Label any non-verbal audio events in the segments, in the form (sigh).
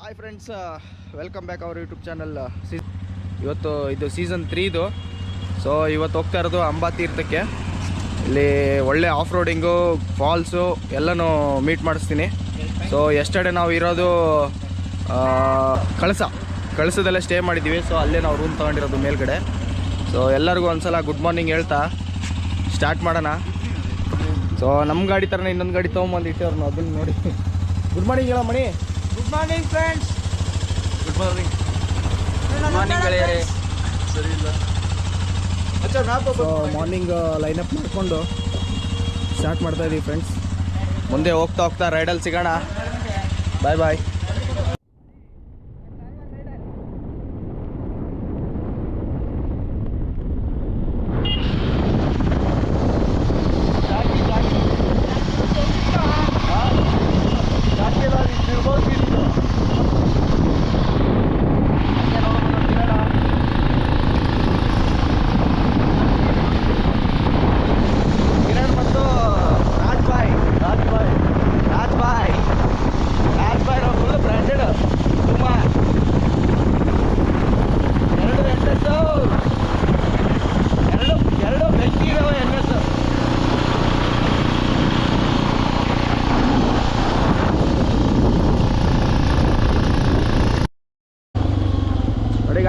Hi friends welcome back ಅವ್ರ YouTube channel ಇವತ್ತು ಇದು ಸೀಸನ್ ತ್ರೀದು ಸೊ ಇವತ್ತು ಹೋಗ್ತಾ ಇರೋದು ಅಂಬಾ ತೀರ್ಥಕ್ಕೆ. ಇಲ್ಲಿ ಒಳ್ಳೆ ಆಫ್ ರೋಡಿಂಗು ಫಾಲ್ಸು ಎಲ್ಲನೂ ಮೀಟ್ ಮಾಡಿಸ್ತೀನಿ. ಸೊ ಎಷ್ಟಡೆ ನಾವು ಇರೋದು ಕಳಸ. ಕಳಸದಲ್ಲೇ ಸ್ಟೇ ಮಾಡಿದ್ದೀವಿ. ಸೊ ಅಲ್ಲೇ ನಾವು ರೂಮ್ ತೊಗೊಂಡಿರೋದು ಮೇಲ್ಗಡೆ. ಸೊ ಎಲ್ಲರಿಗೂ ಒಂದ್ಸಲ ಗುಡ್ ಮಾರ್ನಿಂಗ್ ಹೇಳ್ತಾ. ಸ್ಟಾರ್ಟ್ ಮಾಡೋಣ. ಸೊ ನಮ್ಮ ಗಾಡಿ ಥರನೇ ಇನ್ನೊಂದು ಗಾಡಿ ತೊಗೊಂಬಂದಿಟ್ಟು ಅವ್ರನ್ನ ಅದನ್ನು ನೋಡಿ. ಗುಡ್ ಮಾರ್ನಿಂಗ್ ಹೇಳೋ ಮಣಿ morning friends good morning morning ಗೆಳೆಯರೇ. ಸರಿ ಇಲ್ಲ. ಸೊ ಮಾರ್ನಿಂಗ್ ಲೈನಪ್ ಮಾಡಿಕೊಂಡು ಸ್ಟಾರ್ಟ್ ಮಾಡ್ತಾ ಇದೀವಿ ಫ್ರೆಂಡ್ಸ್ ಮುಂದೆ ಹೋಗ್ತಾ ಹೋಗ್ತಾ ರೈಡಲ್ಲಿ ಸಿಗೋಣ. ಬಾಯ್ ಬಾಯ್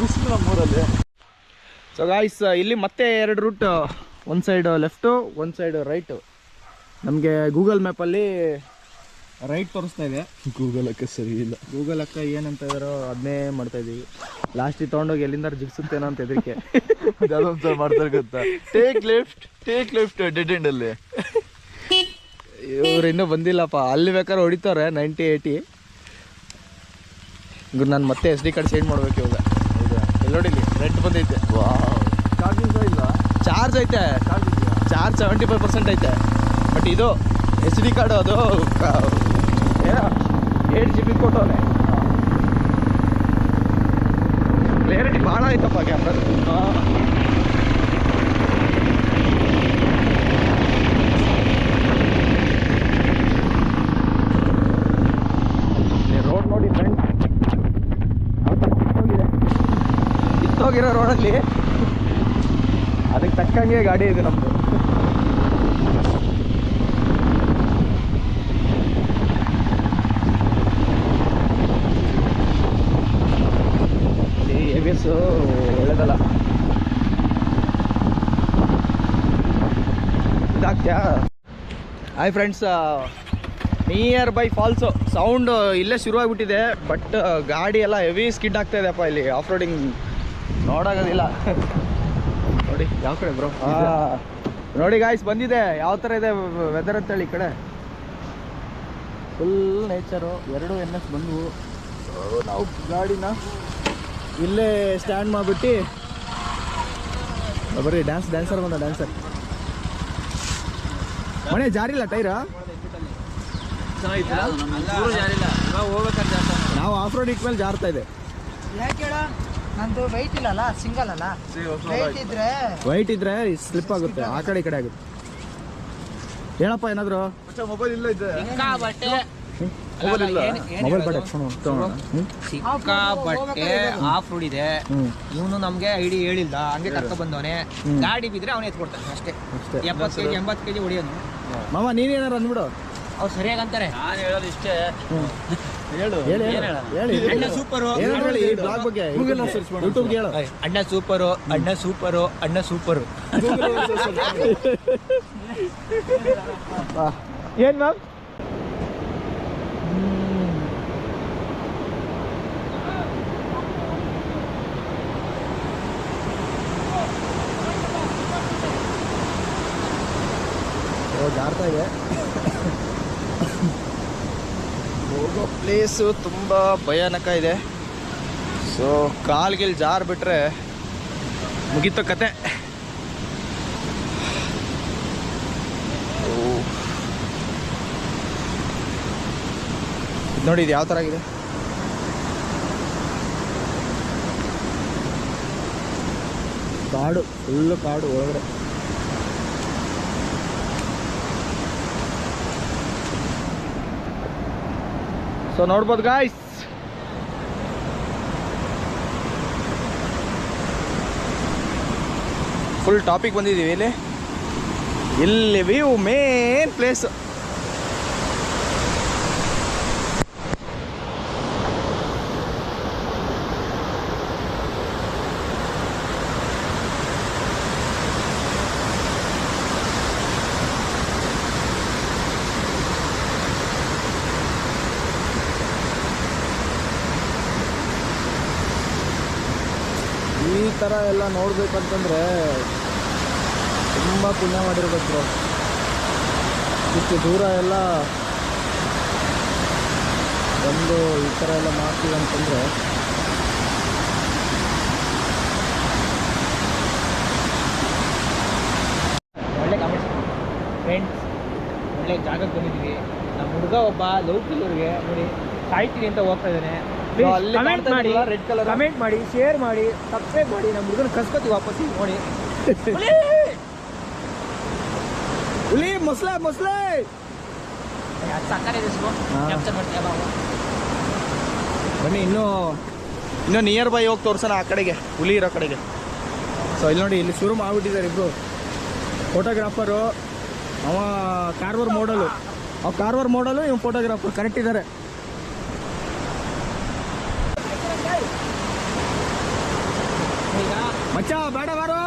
ಬಿಸಿಲು ನಮ್ಮೂರಲ್ಲಿ ಸೊ ಗಾಯ್ಸ್ ಇಲ್ಲಿ ಮತ್ತೆ ಎರಡು ರೂಟ್ ಒಂದು ಸೈಡ್ ಲೆಫ್ಟು ಒಂದು ಸೈಡ್ ರೈಟು ನಮಗೆ ಗೂಗಲ್ ಮ್ಯಾಪಲ್ಲಿ ರೈಟ್ ತೋರಿಸ್ತಾ ಇದೆ. ಗೂಗಲ್ ಅಕ್ಕ ಸರಿ ಇಲ್ಲ. ಗೂಗಲ್ ಅಕ್ಕ ಏನಂತ ಇದಾರೋ ಅದನ್ನೇ ಮಾಡ್ತಾ ಇದೀವಿ. ಲಾಸ್ಟಿಗೆ ತೊಗೊಂಡೋಗಿ ಎಲ್ಲಿಂದ ಜಿಗ್ಸುತ್ತೇನೋ ಅಂತ ಹೆದರಿಕೆ. (laughs) ಅದೊಂದ್ಸಲ ಮಾಡ್ತಾರೆ ಗೊತ್ತಾ? Take left take left dead end ಅಲ್ಲಿ. ಇವ್ರು ಇನ್ನೂ ಬಂದಿಲ್ಲಪ್ಪ. ಅಲ್ಲಿ ಬೇಕಾದ್ರೆ ಹೊಡಿತಾರೆ ನೈಂಟಿ ಏಯ್ಟಿ ಇವ್ರು ನಾನು ಮತ್ತೆ ಎಸ್ ಡಿ ಕಾರ್ಡ್ ಚೇಂಜ್ ಮಾಡ್ಬೇಕು ಇವಾಗ. ನೋಡಿಲಿ ರೆಡ್ ಬಂದೈತೆ. ಚಾರ್ಜಿಂಗ್ ಇಲ್ಲ ಚಾರ್ಜ್ ಐತೆ. ಚಾರ್ಜ್ ಸೆವೆಂಟಿ ಫೈವ್ ಪರ್ಸೆಂಟ್ ಐತೆ. ಬಟ್ ಇದು ಎಸ್ ಡಿ ಕಾರ್ಡು ಅದು. ಏಟ್ ಜಿ ಬಿ ಕೊಟ್ಟವನೆ. ಕ್ಲಿಯರಿಟಿ ಭಾಳ ಐತಪ್ಪ ಕ್ಯಾಮ್ರಾ ರೋಡ್ ನೋಡಿ ಫ್ರೆಂಡ್ ಕಿತ್ತೋಗಿದೆ ಕಿತ್ತೋಗಿರೋ ರೋಡಲ್ಲಿ ಅದಕ್ಕೆ ತಕ್ಕಂಗೆ ಗಾಡಿ ಇದೆ ನಮ್ಮದು ಎ ಬಿ ಒಳ್ಳೇದಲ್ಲ. Hi friends nearby falls sound ಇಲ್ಲೇ ಶುರುವಾಗ್ಬಿಟ್ಟಿದೆ ಬಟ್ ಗಾಡಿ ಎಲ್ಲ ಹೆವಿ ಸ್ಕಿಡ್ ಆಗ್ತಾ ಇದೆಯಪ್ಪ ಇಲ್ಲಿ ಆಫ್ ರೋಡಿಂಗ್ ನೋಡೋಗೋದಿಲ್ಲ ನೋಡಿ ಯಾವ ಕಡೆ ಬ್ರೋ ನೋಡಿ ಗಾಯ್ಸ್ ಬಂದಿದೆ. ಯಾವ ಥರ ಇದೆ ವೆದರ್ ಅಂತೇಳಿ ಈ ಕಡೆ? ಫುಲ್ ನೇಚರು ಎರಡು ಎನ್ ಎಸ್ ಬಂದವು. ನಾವು ಗಾಡಿನ ಇಲ್ಲೇ ಸ್ಟ್ಯಾಂಡ್ ಮಾಡಿಬಿಟ್ಟು ಬರ್ರಿ ಡ್ಯಾನ್ಸ್ ಡ್ಯಾನ್ಸರ್ ಬಂದ ಡ್ಯಾನ್ಸರ್ ಮನೆ ಜಾರಿಲ್ಲ ಟೈರಾ ನಾವು ಆಫ್ ರೋಡ್ ಇಟ್ಮೇಲೆ ಜಾರ್ತಾ ಇದೆ. ಯಾಕೆ ಹೇಳ? ನಂದು ವೈಟ್ ಇಲ್ಲಲ್ಲ ಸಿಂಗಲ್ ಅಲ್ಲ. ವೈಟ್ ಇದ್ರೆ ವೈಟ್ ಇದ್ರೆ ಸ್ಲಿಪ್ ಆಗುತ್ತೆ ಆ ಕಡೆ ಈ ಕಡೆ ಆಗುತ್ತೆ. ಹೇಳಪ್ಪ ಏನಾದ್ರು? ಮೊಬೈಲ್ ಇಲ್ಲ ಇದೆ ಮೊಬೈಲ್ ಬೇಡ ಸಿಕ್ಕಾಪಟ್ಟೆ ಆಫ್ ರೋಡ್ ಇದೆ. ಇವನು ನಮ್ಗೆ ಐಡಿ ಹೇಳಿಲ್ಲ ಹಂಗೆ ಕರ್ಕೊ ಬಂದವನೆ. ಗಾಡಿ ಬಿದ್ರೆ ಅವನೇ ಎತ್ಕೊಡ್ತಾನೆ ಅಷ್ಟೇ. ಅಷ್ಟೇ. ಎಪ್ಪತ್ತು ಕೆಜಿ ಎಂಬತ್ತು ಕೆಜಿ ಹೊಡಿಯೋನು. ಮಾಮ ನೀನೇನಾರು ಅಂದ್ಬಿಡು. ಅವ್ರು ಸರಿಯಾಗಿ ಅಂತಾರೆ. ನಾನು ಹೇಳೋದು ಇಷ್ಟೇ. ಹೇಳು. ಹೇಳಿ ಹೇಳಿ. ಅಣ್ಣ ಸೂಪರ್. ಏನಾದ್ರು ಹೇಳಿ ಈ ಬ್ಲಾಗ್ ಬಗ್ಗೆ ಯೂಟ್ಯೂಬ್ಗೆ ಹೇಳು. ಅಣ್ಣ ಸೂಪರು ಅಣ್ಣ ಸೂಪರು ಅಣ್ಣ ಸೂಪರು. ಏನ್ ಮ್ಯಾಮ್? ಜಾರ್ತಾ ಇದೆ. ಪ್ಲೇಸು ತುಂಬ ಭಯಾನಕ ಇದೆ. ಸೊ ಕಾಲ್ಗಿಲ್ ಜಾರ್ ಬಿಟ್ರೆ ಮುಗೀತು ಕತೆ. ನೋಡಿ ಇದು ಯಾವ ಥರ ಆಗಿದೆ. ಕಾಡು ಫುಲ್ಲು ಕಾಡು ಒಳಗಡೆ. ಸೊ ನೋಡ್ಬೋದು ಗಾಯ್ಸ್ ಫುಲ್ ಟಾಪಿಕ್ ಬಂದಿದ್ದೀವಿ ಇಲ್ಲಿ. ಇಲ್ಲಿ ವ್ಯೂ ಮೇನ್ ಪ್ಲೇಸ್ ಈ ಥರ ಎಲ್ಲ ನೋಡಬೇಕಂತಂದರೆ ತುಂಬ ಪುಣ್ಯ ಮಾಡಿರ್ಬೇಕು ಬ್ರೋ ಇಷ್ಟು ದೂರ ಎಲ್ಲ ಬಂದು ಈ ಥರ ಎಲ್ಲ ಮಾಡ್ತೀವಿ ಅಂತಂದರೆ ಒಳ್ಳೆ ಕಾಮೆಂಟ್ಸ್ ಫ್ರೆಂಡ್ಸ್ ಒಳ್ಳೆ ಜಾಗಕ್ಕೆ ಬಂದಿದ್ದೀವಿ. ನಮ್ಮ ಹುಡುಗ ಒಬ್ಬ ಕಿಲ್ಲರ್ಗೆ ನೋಡಿ, ಸಾಯ್ತೀನಿ ಅಂತ ಹೋಗ್ತಾ ಇದ್ದಾನೆ. ಕಮೆಂಟ್ ಮಾಡಿ ರೆಡ್ ಕಲರ್ ಕಮೆಂಟ್ ಮಾಡಿ ಶೇರ್ ಮಾಡಿ ಸಬ್ಸ್ಕ್ರೈಬ್ ಮಾಡಿ ನಮ್ಮ ಹುಡುಗನ ಕಸ್ಕೊತೀವಿ ವಾಪಸ್ ನೋಡಿ ಹುಲಿ! ಮೊಸಳೆ ಮೊಸಳೆ! ಬನ್ನಿ ಇನ್ನು ಇನ್ನು ನಿಯರ್ ಬೈ ಹೋಗಿ ತೋರ್ಸೋಣ ಆ ಕಡೆಗೆ ಹುಲಿ ಇರೋ ಕಡೆಗೆ. ಸೊ ಇಲ್ಲಿ ನೋಡಿ ಇಲ್ಲಿ ಶುರು ಮಾಡಿಬಿಟ್ಟಿದ್ದಾರೆ ಇಬ್ರು. ಫೋಟೋಗ್ರಾಫರು ಅವ ಕಾರ್ವರ್ ಮಾಡಲು ಅವ ಕಾರ್ವರ್ ಮಾಡಲು ಇವ್ ಫೋಟೋಗ್ರಾಫರ್ ಕರೆಕ್ಟ್ ಇದ್ದಾರೆ मचा बैठा मारो